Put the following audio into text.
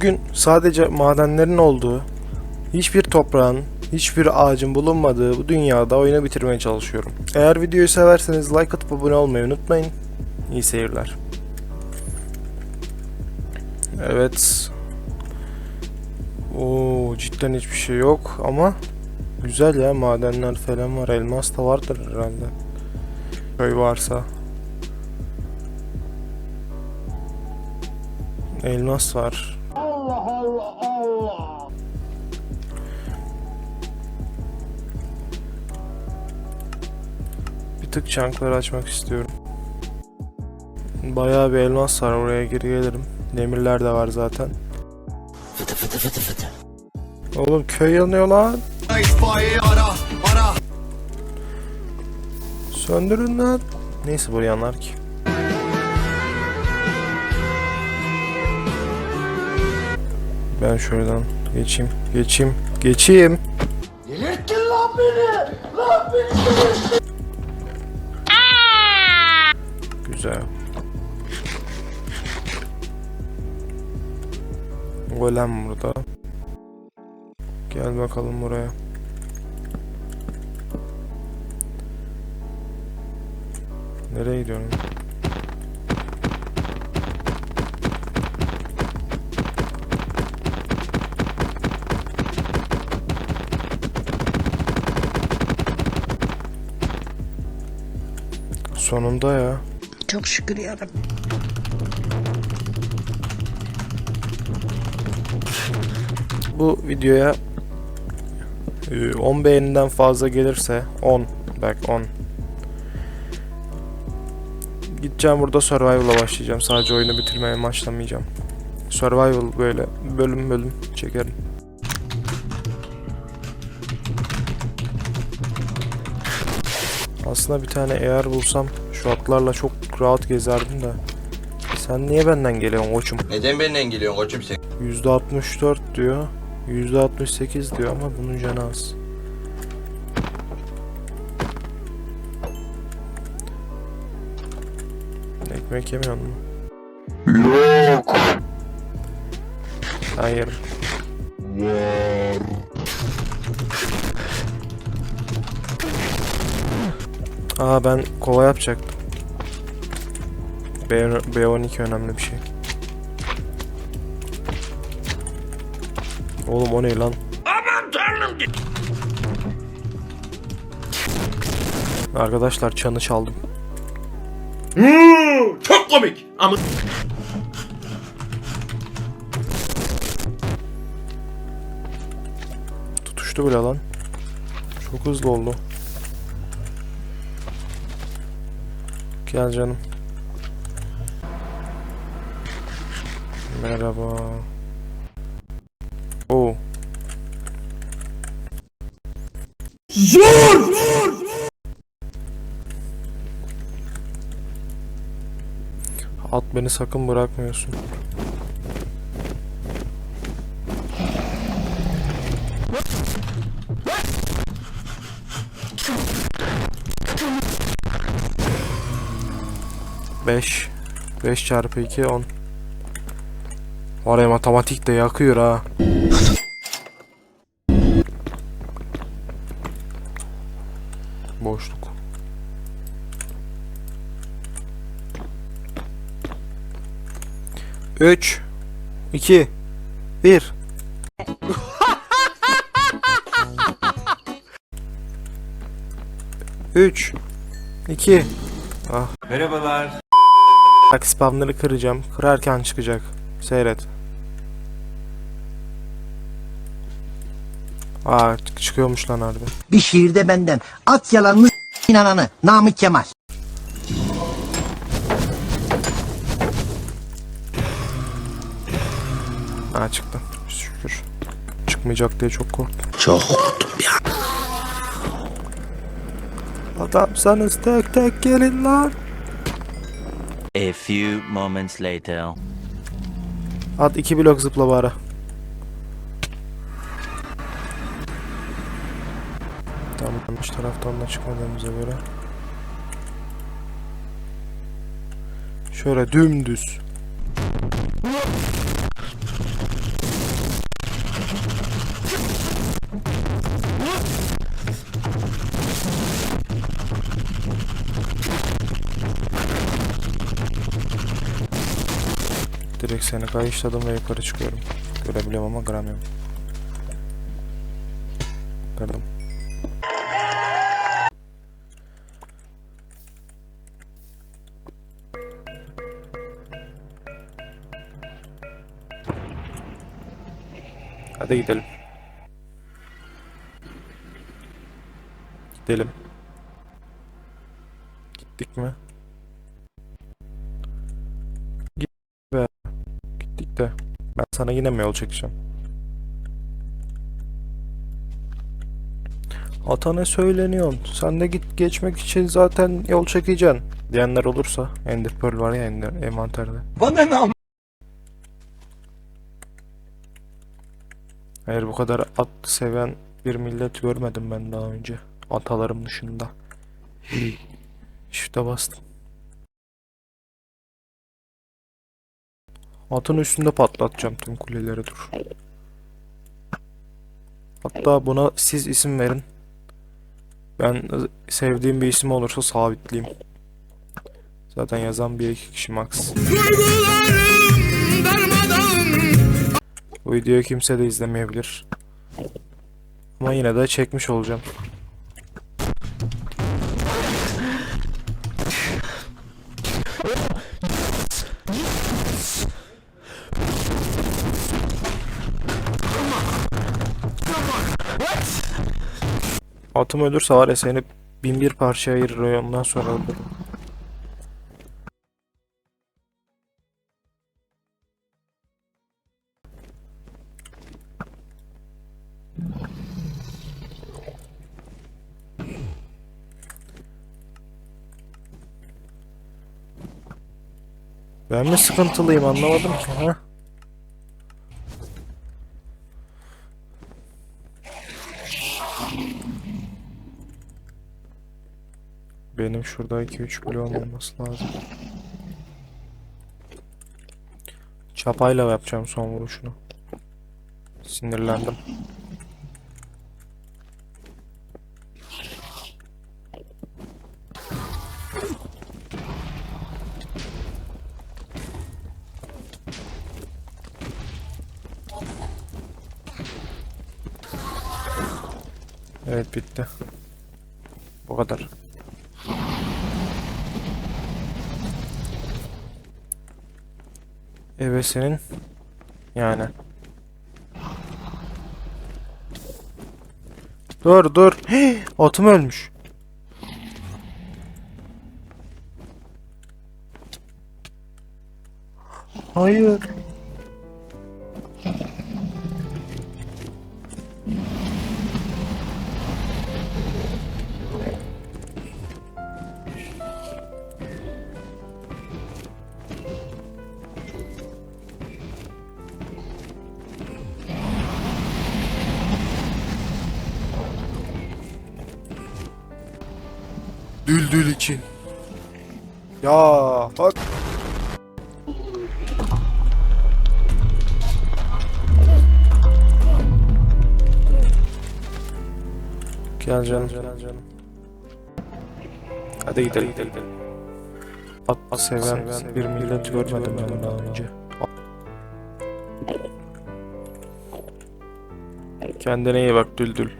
Bugün sadece madenlerin olduğu, hiçbir toprağın, hiçbir ağacın bulunmadığı bu dünyada oyunu bitirmeye çalışıyorum. Eğer videoyu severseniz like atıp abone olmayı unutmayın. İyi seyirler. Evet. Oo cidden hiçbir şey yok ama güzel ya madenler falan var. Elmas da vardır herhalde. Köy varsa. Elmas var. Tık çankları açmak istiyorum. Bayağı bir elmas var oraya geri gelirim. Demirler de var zaten. Oğlum köy yanıyor lan. İtfaiyeyi ara, ara. Söndürün lan. Neyse bu yanar ki. Ben şuradan geçeyim, geçeyim, geçeyim. Delirttin lan beni. Lan beni delirttin. Güzel. Golem burada. Gel bakalım buraya. Nereye gidiyorsun? Sonunda ya. Çok şükür yarabbim. bu videoya e, 10 beğeniden fazla gelirse 10 bak 10 gideceğim burada survival'a başlayacağım. Sadece oyunu bitirmeye başlamayacağım. Survival böyle bölüm bölüm çekerim. Aslında bir tane eğer bulsam şu atlarla çok rahat gezerdim de sen niye benden geliyorsun koçum Neden benden geliyorsun koçum sen? %64 diyor. %68 diyor ama bunun canı az. Ekmek yemiyor mu? Yok. Hayır. Aa ben kova yapacaktım. B B12 önemli bir şey. Oğlum o ne lan? Aman tanrım. Arkadaşlar çanı çaldım. Çok komik. Ama Tutuştu bile lan. Çok hızlı oldu. Gel canım. Merhaba. Oo. At beni sakın bırakmıyorsun. Beş. Beş çarpı iki on. Var ya matematik de yakıyor ha. Boşluk. Üç. iki, Bir. Üç. iki. Ah. Merhabalar. Bak spamları kıracağım. Kırarken çıkacak. Seyret. Aa çık- çıkıyormuş lan harbi. Bir şiirde benden. At yalanını inananı. Namık Kemal. Ha çıktı. Şükür. Çıkmayacak diye çok korktum. Çok korktum ya. Adamsanız tek tek gelin lan. A few moments later. At iki blok zıpla bari. Tamam şu taraftan da çıkmadığımıza göre. Şöyle dümdüz. Seni kayışladım ve yukarı çıkıyorum. Görebiliyorum ama kıramıyorum. Kırdım. Hadi gidelim. Gidelim. Gittik mi? Sana yine mi yol çekeceğim? Atana söyleniyorsun. Sen de git geçmek için zaten yol çekeceksin. Diyenler olursa. Ender Pearl var ya Ender envanterde. Bana ne am- Hayır bu kadar at seven bir millet görmedim ben daha önce. Atalarım dışında. Shift'e bastım. Atın üstünde patlatacağım tüm kuleleri dur. Hatta buna siz isim verin. Ben sevdiğim bir isim olursa sabitleyeyim. Zaten yazan bir iki kişi max. Bu videoyu kimse de izlemeyebilir. Ama yine de çekmiş olacağım. Atım ölürse var ya seni bin bir parçaya ayırır ondan sonra öldürürüm. Ben mi sıkıntılıyım anlamadım ki ha? Benim şurada 2-3 bloğum olması lazım. Çapayla yapacağım son vuruşunu. Sinirlendim. Evet bitti. Bu kadar. Evet senin yani. Dur dur. Hii, atım ölmüş. Hayır. Düldül için. Ya bak. Gel canım. Gel canım. Hadi gidelim gidelim. At, at seven, bir millet görmedim ben daha önce. Kendine iyi bak Düldül.